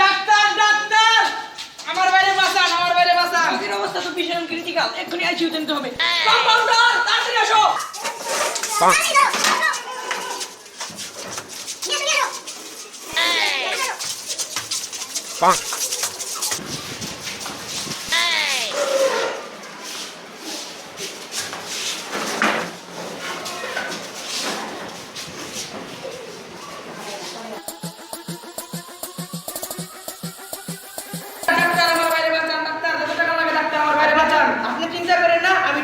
Doctor doctor! আমার বাইরে বাঁচান আমার বাইরে বাঁচান। রোগীর অবস্থা তো ভীষণ ক্রিটিক্যাল এক্ষুনি আইসিউ নিতে হবে। কম্পাউন্ডার তাড়াতাড়ি আসো। Bonk.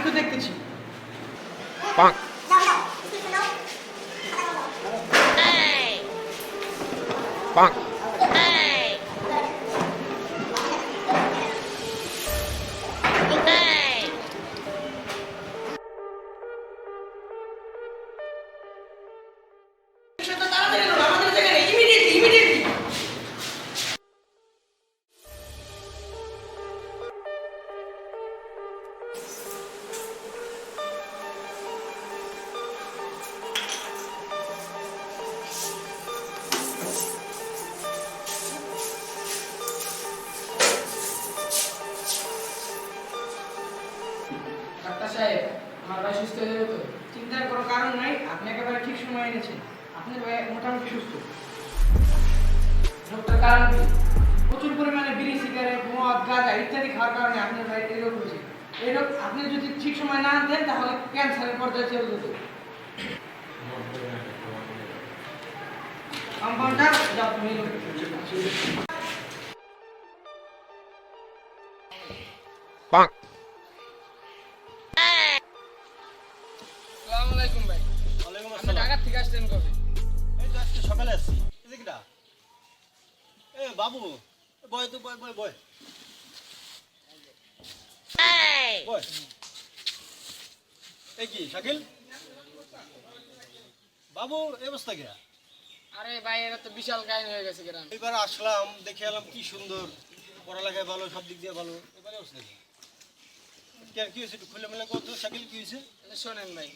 একটু দেখতেছি। সেটা ইত্যাদি খাওয়ার কারণে আপনার ভাই এই রোগ হয়েছে। এই রোগ আপনি যদি ঠিক সময় না দেন তাহলে ক্যান্সারের পর্যায়ে চলে যেত। কম্পাউন্ডার যাও তুমি এই রোগটা আসসালামু আলাইকুম ভাই। ওয়ালাইকুম আসসালাম। ঢাকা থেকে আসলেন কবে? এই তো আজকে সকালে আসছি। এদিকটা এ বাবু। বয় তো বয় বয় বয়। এই কি শাকিল? বাবু এই অবস্থা কে? আরে ভাই এটা তো বিশাল কাহিনী হয়ে গেছে গ্রাম। এবার আসলাম দেখে এলাম কি সুন্দর পড়ালেখায় ভালো সব দিক দিয়ে ভালো। এবারে অবস্থা কি? হয়েছে একটু খুলে মেলে করতো শাকিল কি হয়েছে? শোনেন ভাই।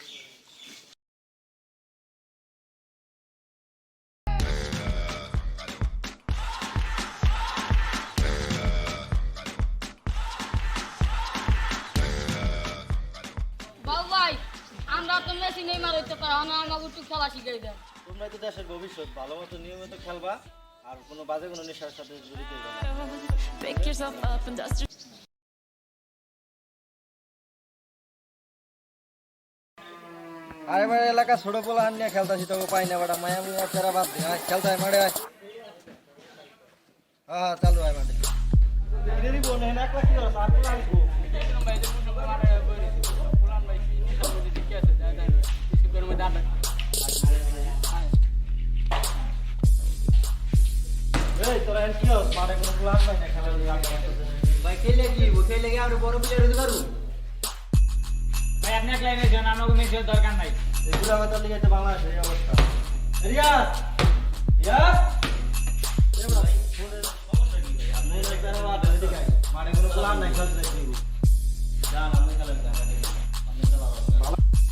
আমরা তো মেশিনেই মারাইতে পারি না আমাকে একটু খেলা শিখাই দেন তোমরা তো দেশের ভবিষ্যৎ ভালো মতো নিয়মিত খেলবা আর কোনো বাজে কোনো নেশার সাথে জড়িত হইবা আরে বারে এলাকা ছোট পোলা আনিয়া খেলতাছি তোকে পাই না বাড়া মায়া মুয়া তেরা বাদ দে। আয় খেলতে হয় মাঠে আয়। হ্যাঁ চালু হয় মাঠে। মাঠে কোনো প্ল্যান নাই না খেলার ভাই খেলে কি ও খেলে কি আমরা বড় প্লেয়ার হতে পারব ভাই আপনি এক লাইনে যান আমাকে মেসের দরকার নাই এগুলো আমাদের লিগে তো বাংলাদেশের অবস্থা রিয়াজ রিয়াজ কোনো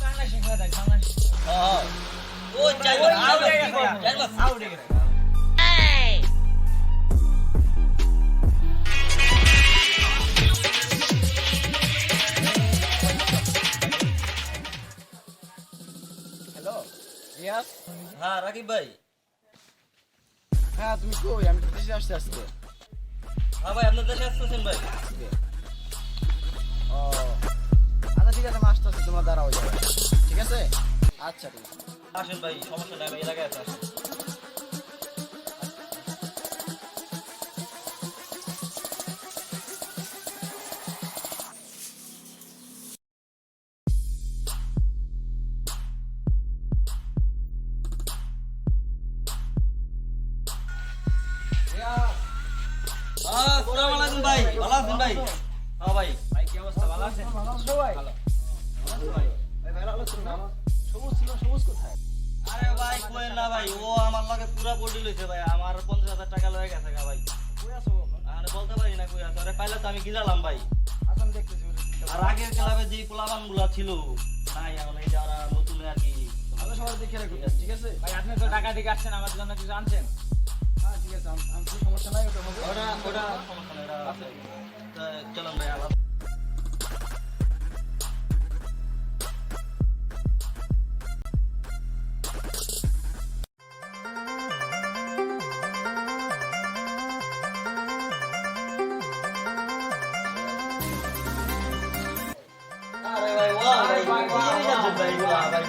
বাংলা শিখে দেখ বাংলা হ্যালো দেশে আসতে হ্যাঁ ভাই আপনার দেশে আসতেছেন ভাই? ও। আচ্ছা ঠিক আছে মাস্টার আছে তোমার দ্বারা হয়ে যাবে ঠিক আছে? আচ্ছা ঠিক আছে। আসেন ভাই সমস্যা নাই আমি এলাকায় আসেন। ভাই ও আমার লগে পুরা বডি লইছে ভাই আমার পঞ্চাশ হাজার টাকা লয়ে গেছে গা ভাই। কই আছো আরে বলতে পারি না কই আছে আরে পাইলে তো আমি গিলালাম ভাই। আসাম দেখতেছি আর আগের ক্লাবে যে পোলাবানগুলা ছিল নাই এখন এই যে ওরা নতুন আর কি। ভালো সবাই দেখে রাখো ঠিক আছে। ভাই আপনি তো টাকা দিকে আসছেন আমার জন্য কিছু আনছেন? হ্যাঁ ঠিক আছে আমি সমস্যা নাই ওটা হবে। ওটা ওটা সমস্যা নাই ওটা চলুন ভাই আলাদা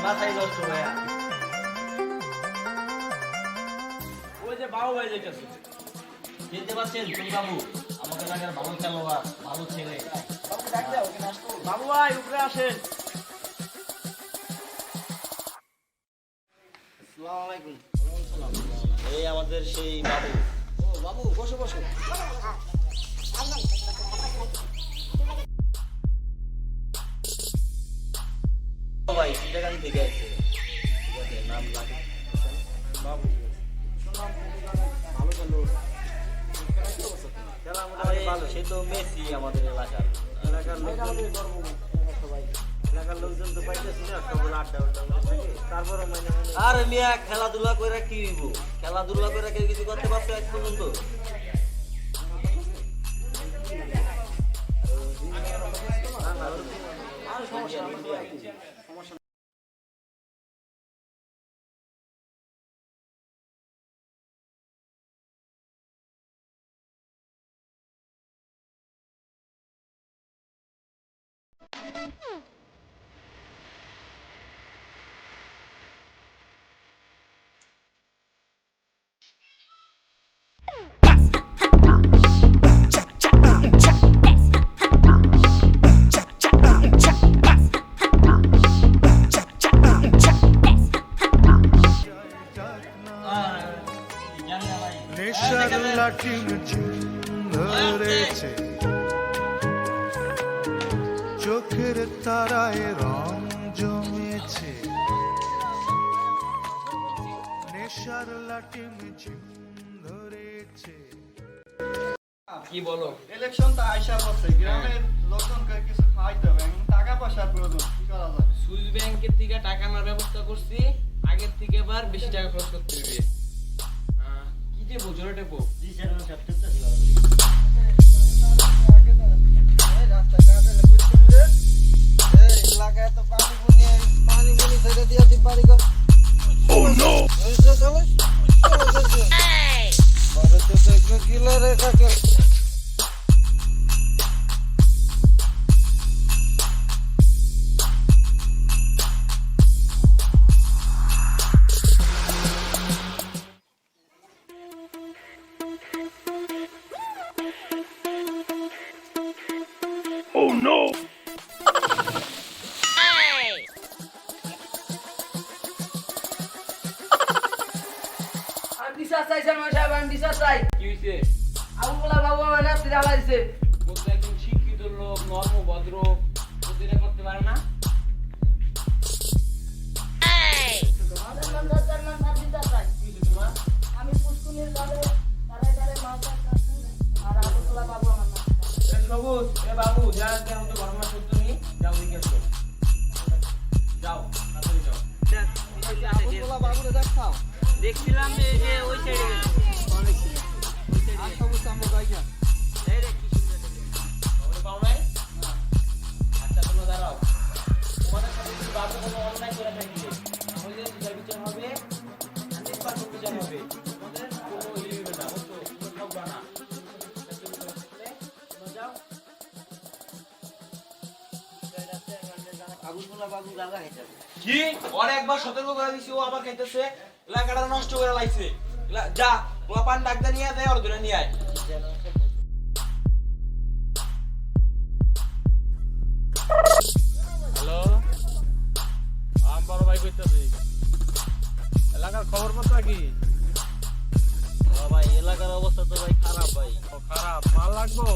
মাথায় নষ্ট ভাইয়া ওই যে বাবু ভাই যেতেছে চিনতে পারছেন তুমি বাবু আমাকে এলাকার ভালো খেলোয়াড় ভালো ছেলে বাবু ভাই উপরে আসেন এই আমাদের সেই বাবু। ও বাবু বসো বসো। ও থেকে আসছে। ঠিক আছে নাম লাগে খেলা মোটামুটি সে তো মেসি আমাদের এলাকার। এলাকার লোকজন। এলাকার লোকজন তো পাইতেছি না সবার আড্ডা তারপরে মানে আর মিয়া খেলাধুলা করে কি হইব? খেলাধুলা করে কেউ কিছু করতে পারছে আজ পর্যন্ত। আর সমস্যা Hmm. ধরেছে কি বলো? ইলেকশন তো আইসা বলছে গ্রামের লোকজনকে কিছু খাইতে হবে টাকা পয়সার প্রয়োজন কি করা যায়? সুইস ব্যাংকের থেকে টাকা আনার ব্যবস্থা করছি আগের থেকে এবার বেশি টাকা খরচ করতে হবে। কি দেবো জোরে টেপো। জি স্যার আমি সব ঠিকঠাক ছিল। এলাকায় তো পানি বুনি পানি বুনি ছেড়ে দিয়ে বাড়ি ঘর। Oh no! কিলারে কাকে? আমি চাই কি হয়েছে বলা বাবু আমার নাপতি জ্বালা দিছে। বলতে একজন শিক্ষিত লোক নর্ম ভদ্র প্রতিটা করতে পারে না? আমি পুষ্কুনির তারে তারে মাছ আর বাবু আমার সবুজ এ বাবু যা যাও দিকে যাও দেখছিলাম যে যে ওই সাইডে গেছে। কি? ওর একবার সতর্ক করে দিছি ও আবার খাইতেছে। এলাকাটা নষ্ট করে লাইছে। এলা- পোলাপান ডাক্তার নিয়ে ওর ধরে নিয়ে আয়। হ্যালো? আম বড় ভাই কইতাছি। এলাকার খবর পত্র কি ভাই এলাকার অবস্থা তো ভাই খারাপ ভাই। খারাপ। মাল লাগবো?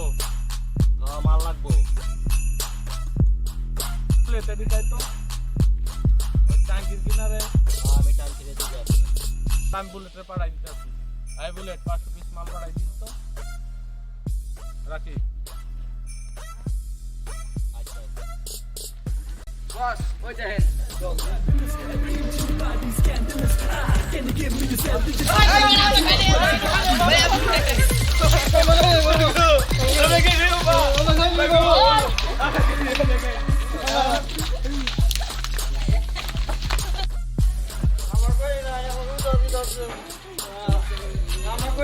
মাল লাগবো। দিতাই তো। ওই ট্যাঙ্কির কিনারে। আমি টান ছেড়ে দিয়ে যাচ্ছি আমি বুলেটে পাঠাই দিতেছি আই বুলেট পাঁচশো পিস মাল পাঠাই দিস তো রাখি আচ্ছা আচ্ছা আমার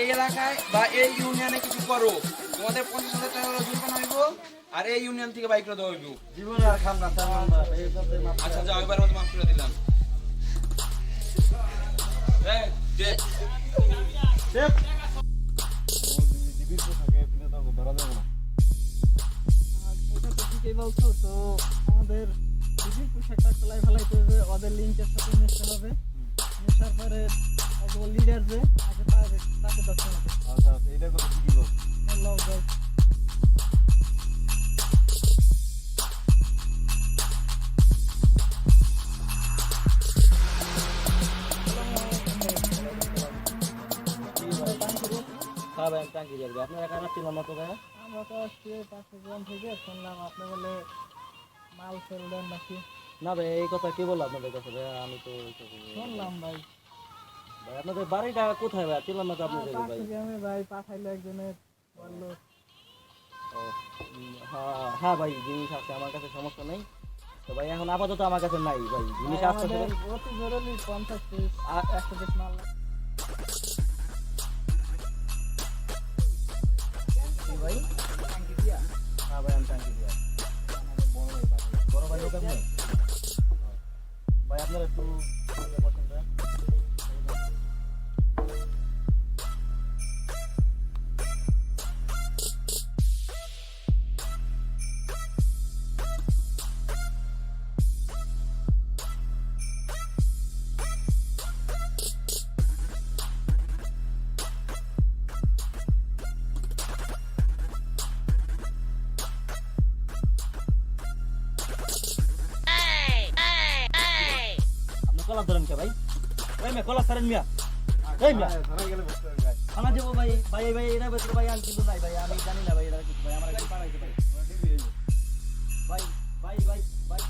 এই এলাকায় বা এই ইউনিয়নে কিছু করো। তোমাদের পঞ্চাশ হাজার টাকা জরিমানা হইব আর এই ইউনিয়ন থেকে বাইক দেওয়া হইব। জীবনে আর খাম না আচ্ছা যাও এবার মতো মাফ করে দিলাম তো ঠিকই বলছো তো আমাদের পোশাকটা খোলাই ফেলাইতে হবে ওদের লিঙ্কের সাথে মিশতে হবে মেশার পরে লিডার যে টাঙ্কি যাব আপনার একা রাখছিলাম না তো ভাই আমরা তো আসছি গ্রাম থেকে শুনলাম আপনি বলে মাল সেল নাকি না ভাই এই কথা কে বলল আপনাদের কাছে? ভাই, আমি তো শুনলাম ভাই। ভাই আপনাদের বাড়িটা কোথায় ভাই চিনলাম না তো আপনাদের ভাই গ্রামে ভাই পাঠাইলো একজনের বলল হ্যাঁ হ্যাঁ ভাই জিনিস আছে আমার কাছে সমস্যা নেই তো ভাই এখন আপাতত আমার কাছে নাই ভাই জিনিস ভাই, অতি জরুরি পঞ্চাশ পিস আর একশো পিস মাল ভাই হ্যাঁ ভাই আমি টাঙ্কি দিয়া বড় ভাই বড় ভাই ভাই আপনার একটু কলা ছাড়েন মিয়া। এই মিয়া। আমার যাব ভাই ভাই ভাই এটা বেতন ভাই, আমি কিন্তু নাই ভাই, আমি জানি না ভাই এটা কিছু ভাই, আমার গাড়ি পাঠাইছে ভাই। ভাই ভাই ভাই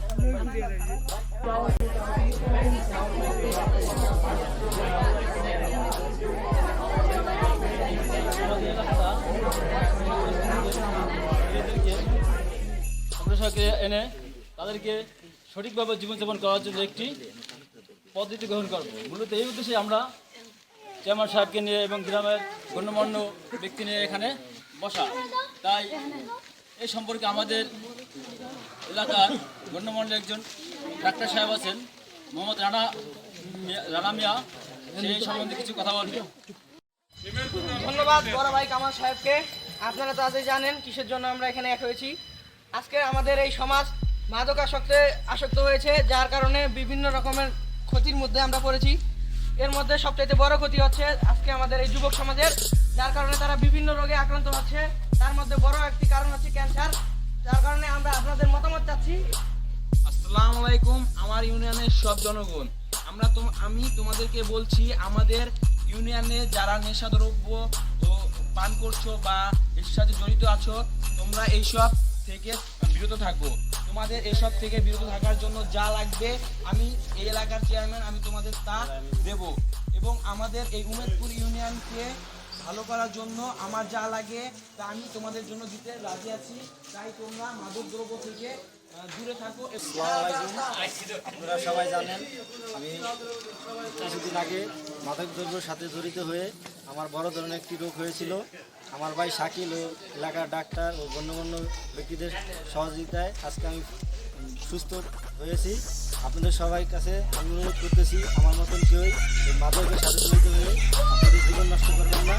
এনে তাদেরকে সঠিকভাবে জীবনযাপন করার জন্য একটি পদ্ধতি গ্রহণ করব। মূলত এই উদ্দেশ্যে আমরা চেয়ারম্যান সাহেবকে নিয়ে এবং গ্রামের গণ্যমান্য ব্যক্তি নিয়ে এখানে বসা। তাই এই সম্পর্কে আমাদের এলাকার গণ্যমান্য একজন ডাক্তার সাহেব আছেন, মোহাম্মদ রানা রানা মিয়া। সেই সম্বন্ধে কিছু কথা বলবেন ধন্যবাদ বড় ভাই কামাল সাহেবকে। আপনারা তো আজই জানেন কিসের জন্য আমরা এখানে এক হয়েছি। আজকে আমাদের এই সমাজ মাদকাসক্তে আসক্ত হয়েছে, যার কারণে বিভিন্ন রকমের ক্ষতির মধ্যে আমরা পড়েছি। এর মধ্যে সবচাইতে বড় ক্ষতি হচ্ছে আজকে আমাদের এই যুবক সমাজের, যার কারণে তারা বিভিন্ন রোগে আক্রান্ত হচ্ছে। তার মধ্যে বড় একটি কারণ হচ্ছে ক্যান্সার, যার কারণে আমরা আপনাদের মতামত চাচ্ছি। আসসালামু আলাইকুম, আমার ইউনিয়নের সব জনগণ। আমরা তো, আমি তোমাদেরকে বলছি, আমাদের ইউনিয়নে যারা নেশা দ্রব্য ও পান করছ বা এর সাথে জড়িত আছো, তোমরা এইসব থেকে বিরত থাকো। তোমাদের এসব থেকে বিরত থাকার জন্য যা লাগবে, আমি এই এলাকার চেয়ারম্যান আমি তোমাদের তা দেব। এবং আমাদের এই উমেদপুর ইউনিয়নকে ভালো করার জন্য আমার যা লাগে তা আমি তোমাদের জন্য দিতে রাজি আছি। তাই তোমরা মাদক দ্রব্য থাকো আপনারা সবাই জানেন আমি কিছুদিন আগে মাদক দ্রব্যের সাথে জড়িত হয়ে আমার বড় ধরনের একটি রোগ হয়েছিল। আমার ভাই শাকিল ও এলাকার ডাক্তার ও গণ্যমান্য ব্যক্তিদের সহযোগিতায় আজকে আমি সুস্থ হয়েছি। আপনাদের সবাই কাছে আমি অনুরোধ করতেছি আমার মতন কেউই মাদকের সাথে জড়িত হয়ে আপনাদের জীবন নষ্ট করবেন না।